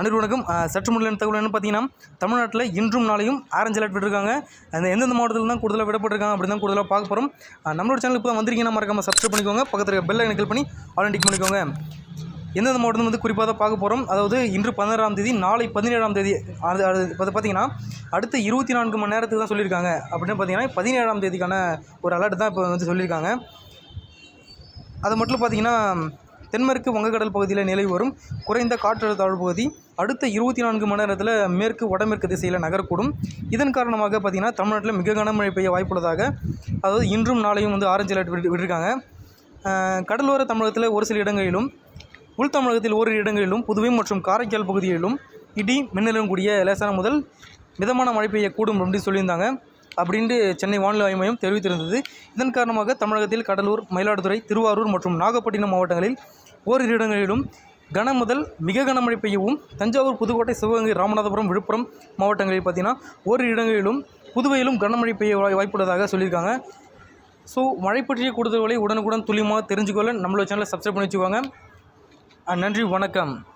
அனைவரும் சற்று முன்னிலை தகவல் என்ன பார்த்தீங்கன்னா தமிழ்நாட்டில் இன்றும் நாளையும் ஆரஞ்சு அலர்ட் விட்டுருக்காங்க. அந்த எந்தெந்த மாவட்டத்தில் தான் கூடுதலாக விடப்பட்டிருக்காங்க அப்படி தான் கூடுதலாக பார்க்க போகிறோம் நம்மளோட சேனல் இப்போ தான் வந்திருக்கீங்கன்னா மறக்காமல் சப்ஸ்கிரைப் பண்ணிக்கோங்க. பக்கத்தில் பெல் ஐக்கன் கிளிக் பண்ணி ஆல் டிக் பண்ணிக்கோங்க. எந்தெந்த மாவட்டம் வந்து குறிப்பாக தான் பார்க்க போகிறோம் அதாவது இன்று பதினாறாம் தேதி நாளை பதினேழாம் தேதி அது அது இப்போ பார்த்தீங்கன்னா அடுத்த இருபத்தி நான்கு மணி நேரத்துக்கு தான் சொல்லியிருக்காங்க. அப்படின்னு பார்த்தீங்கன்னா பதினேழாம் தேதிக்கான ஒரு அலர்ட் தான் இப்போ வந்து சொல்லியிருக்காங்க. அது மட்டும் பார்த்தீங்கன்னா தென்மேற்கு வங்கக்கடல் பகுதியில் நிலவி வரும். குறைந்த காற்றழுத்த தாழ்வு பகுதி அடுத்த இருபத்தி நான்கு மணி நேரத்தில் மேற்கு வடமேற்கு திசையில் நகரக்கூடும். இதன் காரணமாக பார்த்திங்கன்னா தமிழ்நாட்டில் மிக கனமழை பெய்ய வாய்ப்புள்ளதாக அதாவது இன்றும் நாளையும் வந்து ஆரஞ்சு அலர்ட் விட்டு விட்டுருக்காங்க. கடலோர தமிழகத்தில் ஒரு சில இடங்களிலும் உள் தமிழகத்தில் ஓரிரு இடங்களிலும் புதுவை மற்றும் காரைக்கால் பகுதிகளிலும் இடி மின்னலும் கூடிய லேசான முதல் மிதமான மழை பெய்யக்கூடும் அப்படின்னு சொல்லியிருந்தாங்க. அப்படின்ட்டு சென்னை வானிலை ஆய்வு மையம் தெரிவித்திருந்தது. இதன் காரணமாக தமிழகத்தில் கடலூர் மயிலாடுதுறை திருவாரூர் மற்றும் நாகப்பட்டினம் மாவட்டங்களில் ஓரிரு இடங்களிலும் கன முதல் மிக கனமழை பெய்யவும் தஞ்சாவூர் புதுக்கோட்டை சிவகங்கை ராமநாதபுரம் விழுப்புரம் மாவட்டங்களில் பார்த்தீங்கன்னா ஓரிரு இடங்களிலும் புதுவையிலும் கனமழை பெய்ய வாய்- வாய்ப்புள்ளதாக சொல்லியிருக்காங்க. ஸோ மழை பற்றிய கூடுதல்களை உடனுக்குடன் துல்லியமாக தெரிஞ்சுக்கொள்ள நம்மளோட சேனலை சப்ஸ்கிரைப் பண்ணி வச்சுக்கோங்க. நன்றி வணக்கம்.